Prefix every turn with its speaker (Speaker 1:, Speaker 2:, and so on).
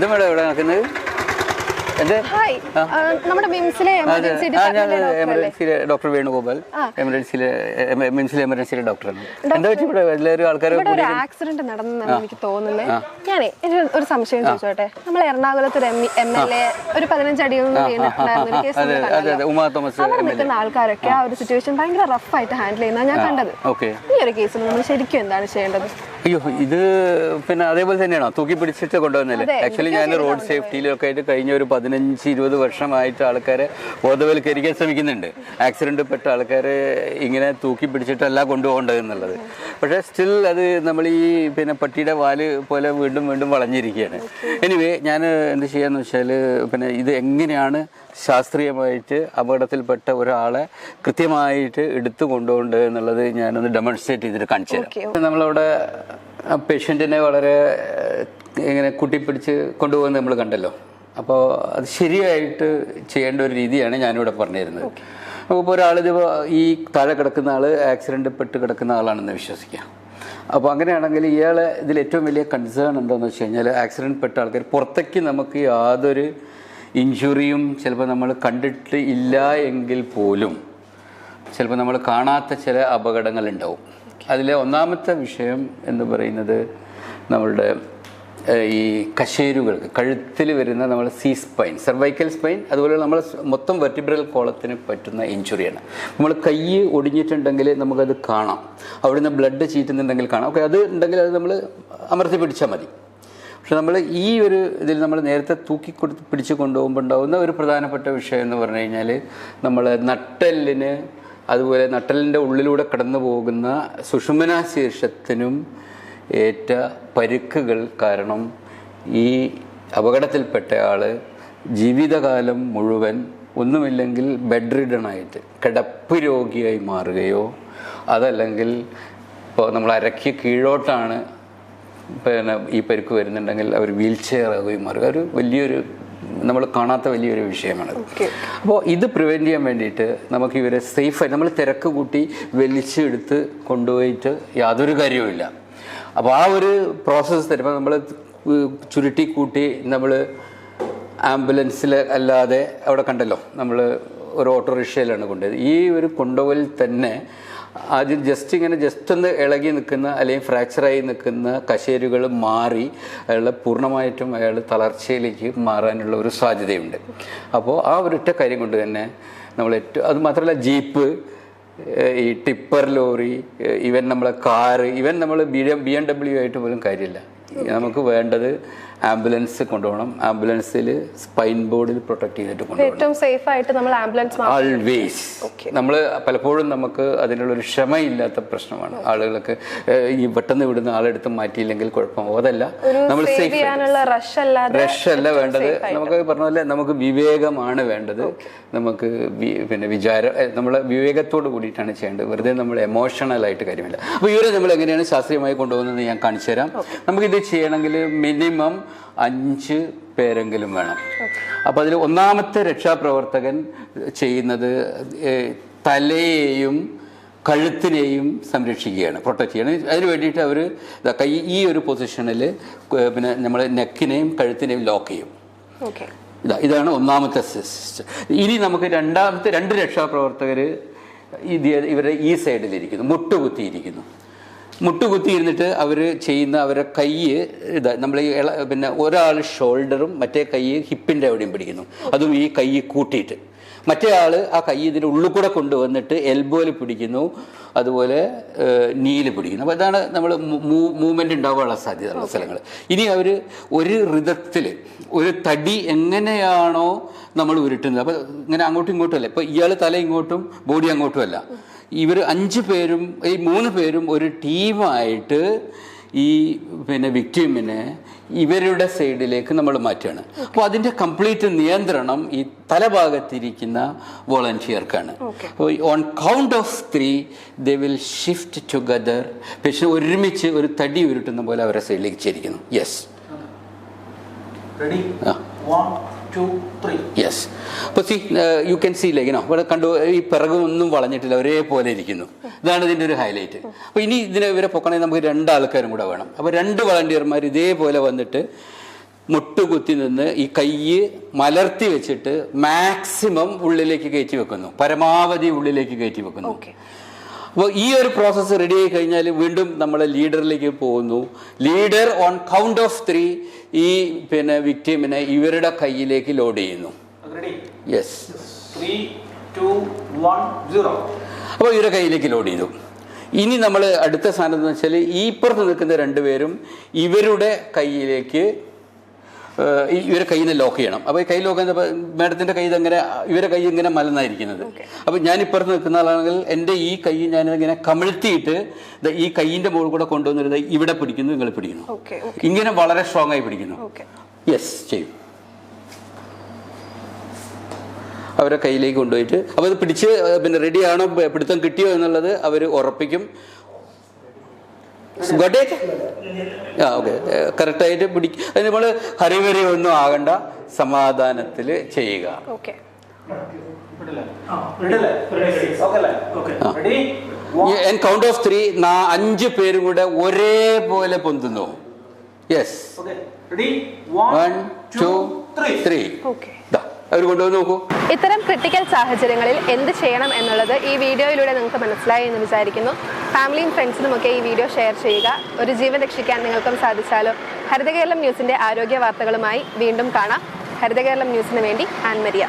Speaker 1: എന്താ മേഡം ഇവിടെ നടക്കുന്നത്?
Speaker 2: ഹായ് നമ്മുടെ മിംസിലെ ഡോക്ടർ അല്ലേ?
Speaker 1: എമർജൻസിയിലെ ഡോക്ടർ വേണുഗോപാൽ.
Speaker 2: ആ.
Speaker 1: എമർജൻസിയിലെ മിംസിലെ എമർജൻസിയിലെ ഡോക്ടറാണ് എന്താ വെച്ചാൽ ഇവിടെ? എല്ലാവരും
Speaker 2: ഒരു ആക്സിഡന്റ് നടന്നെന്നാണ് എനിക്ക് തോന്നുന്നത് ഞാനേ ഒരു സംശയം ചോദിച്ചോട്ടെ? നമ്മൾ എറണാകുളത്ത് ഒരു എം എൽ എ നിൽക്കുന്ന ആൾക്കാരൊക്കെ ആ. ഒരു സിറ്റുവേഷൻ ഭയങ്കര റഫായിട്ട് ഹാൻഡിൽ ചെയ്യുന്ന ഞാൻ കണ്ടത്. ഈ ഒരു കേസിൽ നമ്മൾ ശരിക്കും എന്താണ് ചെയ്യേണ്ടത്?
Speaker 1: അയ്യോ ഇത് പിന്നെ അതേപോലെ തന്നെയാണോ? തൂക്കി പിടിച്ചിട്ട് കൊണ്ടുവന്നല്ലേ ആക്ച്വലി ഞാൻ റോഡ് സേഫ്റ്റിയിലൊക്കെ ആയിട്ട് കഴിഞ്ഞ ഒരു പതിനഞ്ച് ഇരുപത് വർഷമായിട്ട് ആൾക്കാരെ ബോധവൽക്കരിക്കാൻ ശ്രമിക്കുന്നുണ്ട്. ആക്സിഡന്റ് പെട്ട ആൾക്കാരെ ഇങ്ങനെ തൂക്കി പിടിച്ചിട്ടല്ല കൊണ്ടുപോകേണ്ടത് എന്നുള്ളത്. പക്ഷേ സ്റ്റിൽ അത് നമ്മൾ ഈ പിന്നെ പട്ടിയുടെ വാൽ പോലെ വീണ്ടും വീണ്ടും വളഞ്ഞിരിക്കുകയാണ്. എനിവേ ഞാൻ എന്ത് ചെയ്യാന്ന് വെച്ചാൽ പിന്നെ ഇത് എങ്ങനെയാണ് ശാസ്ത്രീയമായിട്ട് അപകടത്തിൽപ്പെട്ട ഒരാളെ കൃത്യമായിട്ട് എടുത്തു കൊണ്ടുപോകേണ്ടത് എന്നുള്ളത് ഞാനൊന്ന് ഡെമോൺസ്ട്രേറ്റ് ചെയ്തിട്ട് കാണിച്ചു തരാം. നമ്മളവിടെ പേഷ്യന്റിനെ വളരെ ഇങ്ങനെ കൂട്ടിപ്പിടിച്ച് കൊണ്ടുപോകുന്നത് നമ്മൾ കണ്ടല്ലോ. അപ്പോൾ അത് ശരിയായിട്ട് ചെയ്യേണ്ട ഒരു രീതിയാണ് ഞാനിവിടെ പറഞ്ഞിരുന്നത്. അപ്പോൾ ഇപ്പോൾ ഒരാളിത് ഈ താഴെ കിടക്കുന്ന ആൾ ആക്സിഡന്റ് പെട്ട് കിടക്കുന്ന ആളാണെന്ന് വിശ്വസിക്കാം. അപ്പോൾ അങ്ങനെയാണെങ്കിൽ ഇയാളെ ഇതിൽ ഏറ്റവും വലിയ കൺസേൺ എന്താണെന്ന് വെച്ച് കഴിഞ്ഞാൽ ആക്സിഡന്റ് പെട്ട ആൾക്കാർ പുറത്തേക്ക് നമുക്ക് യാതൊരു ഇഞ്ചുറിയും ചിലപ്പോൾ നമ്മൾ കണ്ടിട്ട് ഇല്ല എങ്കിൽ പോലും ചിലപ്പോൾ നമ്മൾ കാണാത്ത ചില അപകടങ്ങൾ ഉണ്ടാവും അതിലെ ഒന്നാമത്തെ വിഷയം എന്ന് പറയുന്നത് നമ്മളുടെ ഈ കശേരുകൾക്ക് കഴുത്തിൽ വരുന്ന നമ്മൾ സി സ്പൈൻ സെർവൈക്കൽ സ്പൈൻ അതുപോലെ നമ്മൾ മൊത്തം വെർട്ടിബ്രൽ കോളത്തിന് പറ്റുന്ന ഇഞ്ചുറിയാണ് നമ്മൾ കൈ ഒടിഞ്ഞിട്ടുണ്ടെങ്കിൽ നമുക്കത് കാണാം. അവിടുന്ന് ബ്ലഡ് ചീറ്റുന്നുണ്ടെങ്കിൽ കാണാം. ഓക്കെ അത് ഉണ്ടെങ്കിൽ അത് നമ്മൾ അമർത്തി പിടിച്ചാൽ മതി. പക്ഷെ നമ്മൾ ഈ ഒരു ഇതിൽ നമ്മൾ നേരത്തെ തൂക്കി കൊടുത്ത് പിടിച്ച് കൊണ്ടുപോകുമ്പോൾ ഉണ്ടാകുന്ന ഒരു പ്രധാനപ്പെട്ട വിഷയം എന്ന് പറഞ്ഞു കഴിഞ്ഞാൽ നമ്മൾ നട്ടെല്ലിന് അതുപോലെ നട്ടലിന്റെ ഉള്ളിലൂടെ കടന്നു പോകുന്ന സുഷുമന ശീർഷത്തിനും ഏറ്റ പരുക്കുകൾ കാരണം ഈ അപകടത്തിൽപ്പെട്ട ആൾ ജീവിതകാലം മുഴുവൻ ഒന്നുമില്ലെങ്കിൽ ബെഡ് റിഡണായിട്ട് കിടപ്പ് രോഗിയായി മാറുകയോ അതല്ലെങ്കിൽ ഇപ്പോൾ നമ്മൾ അരയ്ക്ക് കീഴോട്ടാണ് പിന്നെ ഈ പരുക്ക് വരുന്നുണ്ടെങ്കിൽ അവർ വീൽ ചെയർ ആകുകയും മാറുക. ഒരു വലിയൊരു നമ്മൾ കാണാത്ത വലിയൊരു വിഷയമാണ്. അപ്പോൾ ഇത് പ്രിവെന്റ് ചെയ്യാൻ വേണ്ടിയിട്ട് നമുക്ക് ഇവരെ സേഫായി നമ്മൾ തിരക്ക് കൂട്ടി വലിച്ചെടുത്ത് കൊണ്ടുപോയിട്ട് യാതൊരു കാര്യവുമില്ല. അപ്പോൾ ആ ഒരു പ്രോസസ്സ് തരുമ്പോൾ നമ്മൾ ചുരുട്ടി കൂട്ടി നമ്മൾ ആംബുലൻസിൽ അല്ലാതെ അവിടെ കണ്ടല്ലോ നമ്മൾ ഒരു ഓട്ടോറിക്ഷയിലാണ് കൊണ്ടുപോയത്. ഈ ഒരു കൊണ്ടുപോകൽ തന്നെ ആദ്യം ജസ്റ്റ് ഇങ്ങനെ ജസ്റ്റ് ഒന്ന് ഇളകി നിൽക്കുന്ന അല്ലെങ്കിൽ ഫ്രാക്ചറായി നിൽക്കുന്ന കശേരുകൾ മാറി അയാൾ പൂർണമായിട്ടും അയാൾ തളർച്ചയിലേക്ക് മാറാനുള്ള ഒരു സാധ്യതയുണ്ട്. അപ്പോൾ ആ ഒരൊറ്റ കാര്യം കൊണ്ട് തന്നെ നമ്മൾ ഏറ്റവും അത് മാത്രമല്ല ജീപ്പ് ഈ ടിപ്പർ ലോറി ഇവൻ നമ്മളെ കാറ് ഇവൻ നമ്മൾ ബി ബി എം ഡബ്ല്യു ആയിട്ട് പോലും കാര്യമില്ല. നമുക്ക് വേണ്ടത് ആംബുലൻസ് കൊണ്ടുപോകണം. ആംബുലൻസിൽ സ്പൈൻ ബോർഡിൽ പ്രൊട്ടക്ട് ചെയ്തിട്ട് കൊണ്ടുപോകണം.
Speaker 2: ഏറ്റവും സേഫ് ആയിട്ട് നമ്മൾ ആംബുലൻസ്
Speaker 1: ആൾവേസ് നമ്മൾ പലപ്പോഴും നമുക്ക് അതിനുള്ളൊരു ക്ഷമയില്ലാത്ത പ്രശ്നമാണ്. ആളുകൾക്ക് ഈ പെട്ടെന്ന് വിടുന്ന ആളെടുത്ത് മാറ്റിയില്ലെങ്കിൽ കുഴപ്പം. അതല്ല നമ്മൾ സേഫ്
Speaker 2: ചെയ്യാനുള്ള റഷ് അല്ല
Speaker 1: റഷ് അല്ല വേണ്ടത്. നമുക്ക് പറഞ്ഞ പോലെ നമുക്ക് വിവേകമാണ് വേണ്ടത്. നമുക്ക് പിന്നെ വിചാരം നമ്മൾ വിവേകത്തോട് കൂടിയിട്ടാണ് ചെയ്യേണ്ടത്. വെറുതെ നമ്മൾ എമോഷണൽ ആയിട്ട് കാര്യമില്ല. അപ്പോൾ ഇവരെ നമ്മൾ എങ്ങനെയാണ് ശാസ്ത്രീയമായി കൊണ്ടുപോകുന്നത് ഞാൻ കാണിച്ചു തരാം നമുക്കിത് ചെയ്യണമെങ്കിൽ മിനിമം അഞ്ച് പേരെങ്കിലും വേണം. അപ്പോൾ അതിൽ ഒന്നാമത്തെ രക്ഷാപ്രവർത്തകൻ ചെയ്യുന്നത് തലയെയും കഴുത്തിനെയും സംരക്ഷിക്കുകയാണ് പ്രൊട്ടക്റ്റ് ചെയ്യണം. അതിന് വേണ്ടിയിട്ട് അവർ കൈ ഈ ഒരു പൊസിഷനിൽ പിന്നെ നമ്മൾ നെക്കിനെയും കഴുത്തിനെയും ലോക്ക് ചെയ്യും. ഇതാ ഇതാണ് ഒന്നാമത്തെ സിസ്റ്റം. ഇനി നമുക്ക് രണ്ടാമത്തെ രണ്ട് രക്ഷാപ്രവർത്തകർ ഇവരുടെ ഈ സൈഡിലിരിക്കുന്നു മുട്ടുകുത്തിയിരിക്കുന്നു. മുട്ടുകുത്തി ഇരുന്നിട്ട് അവർ ചെയ്യുന്ന അവരുടെ കൈ ഇത് നമ്മൾ ഈ പിന്നെ ഒരാൾ ഷോൾഡറും മറ്റേ കൈ ഹിപ്പിന്റെ അവിടെയും പിടിക്കുന്നു. അതും ഈ കൈ കൂട്ടിയിട്ട്. മറ്റേ ആൾ ആ കൈ ഇതിന്റെ ഉള്ളിൽ കൂടെ കൊണ്ടുവന്നിട്ട് എൽബോയിൽ പിടിക്കുന്നു അതുപോലെ നീൽ പിടിക്കുന്നു. അപ്പോൾ ഇതാണ് നമ്മൾ മൂവ്മെന്റ് ഉണ്ടാവാനുള്ള സാധ്യതയുള്ള സ്ഥലങ്ങൾ ഇനി അവർ ഒരു ഋതത്തിൽ ഒരു തടി എങ്ങനെയാണോ നമ്മൾ ഉരുട്ടുന്നത്. അപ്പോൾ ഇങ്ങനെ അങ്ങോട്ടും ഇങ്ങോട്ടും അല്ല? ഇപ്പോൾ ഇയാൾ തല ഇങ്ങോട്ടും ബോഡി അങ്ങോട്ടും അല്ല. ഇവർ അഞ്ച് പേരും ഈ മൂന്ന് പേരും ഒരു ടീമായിട്ട് ഈ പിന്നെ വിക്ടിമിനെ ഇവരുടെ സൈഡിലേക്ക് നമ്മൾ മാറ്റുകയാണ്. അപ്പോൾ അതിന്റെ കംപ്ലീറ്റ് നിയന്ത്രണം ഈ തലഭാഗത്തിരിക്കുന്ന വോളണ്ടിയർക്കാണ്. On count of three they will shift together പക്ഷെ ഒരുമിച്ച് ഒരു തടി ഉരുട്ടുന്ന പോലെ അവരുടെ സൈഡിലേക്ക് ചേരിക്കുന്നു യെസ്? ആ. യെസ് അപ്പോൾ സി യു ക്യാൻ സീ ലൈക്കിനോ ഇവിടെ കണ്ടു ഈ പിറകൊന്നും വളഞ്ഞിട്ടില്ല ഒരേപോലെ ഇരിക്കുന്നു. ഇതാണ് ഇതിന്റെ ഒരു ഹൈലൈറ്റ് അപ്പോൾ ഇനി ഇതിനെ ഇവരെ പൊക്കണമെങ്കിൽ നമുക്ക് രണ്ടാൾക്കാരും കൂടെ വേണം. അപ്പോൾ രണ്ട് വളണ്ടിയർമാർ ഇതേപോലെ വന്നിട്ട് മുട്ടുകുത്തി നിന്ന് ഈ കൈ മലർത്തി വെച്ചിട്ട് മാക്സിമം ഉള്ളിലേക്ക് കയറ്റി വെക്കുന്നു. പരമാവധി ഉള്ളിലേക്ക് കയറ്റി വെക്കുന്നു.
Speaker 2: ഓക്കെ
Speaker 1: അപ്പോൾ ഈ ഒരു പ്രോസസ്സ് റെഡി ആയി കഴിഞ്ഞാൽ വീണ്ടും നമ്മൾ ലീഡറിലേക്ക് പോകുന്നു. Leader on count of three ഈ പിന്നെ വിക്ടിമിനെ ഇവരുടെ കയ്യിലേക്ക് ലോഡ് ചെയ്യുന്നു. യെസ് അപ്പോൾ ഇവരുടെ കയ്യിലേക്ക് ലോഡ് ചെയ്തു. ഇനി നമ്മൾ അടുത്ത സാധനം എന്ന് വെച്ചാൽ ഈ ഇപ്പുറത്ത് നിൽക്കുന്ന രണ്ടുപേരും ഇവരുടെ കയ്യിലേക്ക് ഇവരെ കയ്യിൽ നിന്ന് ലോക്ക് ചെയ്യണം. അപ്പോൾ ഈ കൈ ലോക്ക് ചെയ്യുമ്പോൾ മാഡത്തിന്റെ കൈ ഇതെങ്ങനെ ഇവരെ കൈ ഇങ്ങനെ മലന്നായിരിക്കുന്നത്. അപ്പോൾ ഞാൻ ഇപ്പുറത്ത് നിൽക്കുന്ന ആളാണെങ്കിൽ എന്റെ ഈ കൈ ഞാൻ ഇങ്ങനെ കമിഴ്ത്തിയിട്ട് ഈ കൈയിന്റെ മുകളിൽ കൂടെ കൊണ്ടുവന്നിരുന്നത് ഇവിടെ പിടിക്കുന്നു നിങ്ങൾ പിടിക്കുന്നു. ഇങ്ങനെ വളരെ സ്ട്രോങ് ആയി പിടിക്കുന്നു. യെസ് ചെയ്യും. അവരെ കയ്യിലേക്ക് കൊണ്ടുപോയിട്ട് അപ്പോൾ അത് പിടിച്ച് പിന്നെ റെഡിയാണോ പിടുത്തം കിട്ടിയോ എന്നുള്ളത് അവർ ഉറപ്പിക്കും. ഗോട്ട് ആ ഓക്കെ. കറക്റ്റായിട്ട് പിടിക്കും അത് നമ്മൾ ഹരിവരി ഒന്നും ആകണ്ട. സമാധാനത്തിൽ ചെയ്യുക. എൻ കൗണ്ട് ഓഫ് ത്രീ അഞ്ച് പേരും കൂടെ ഒരേപോലെ പൊന്തുന്നു. Yes
Speaker 3: okay ready
Speaker 1: one
Speaker 3: one
Speaker 1: two
Speaker 3: three
Speaker 1: three
Speaker 2: okay
Speaker 1: നോക്കൂ.
Speaker 2: ഇത്തരം ക്രിട്ടിക്കൽ സാഹചര്യങ്ങളിൽ എന്ത് ചെയ്യണം എന്നുള്ളത് ഈ വീഡിയോയിലൂടെ നിങ്ങൾക്ക് മനസ്സിലായി എന്ന് വിചാരിക്കുന്നു. ഫാമിലിയും ഫ്രണ്ട്സിനും ഒക്കെ ഈ വീഡിയോ ഷെയർ ചെയ്യുക. ഒരു ജീവൻ രക്ഷിക്കാൻ നിങ്ങൾക്കും സാധിച്ചാലോ? ഹരിതകേരളം ന്യൂസിന്റെ ആരോഗ്യ വാർത്തകളുമായി വീണ്ടും കാണാം. ഹരിതകേരളം ന്യൂസിന് വേണ്ടി ആൻമരിയ.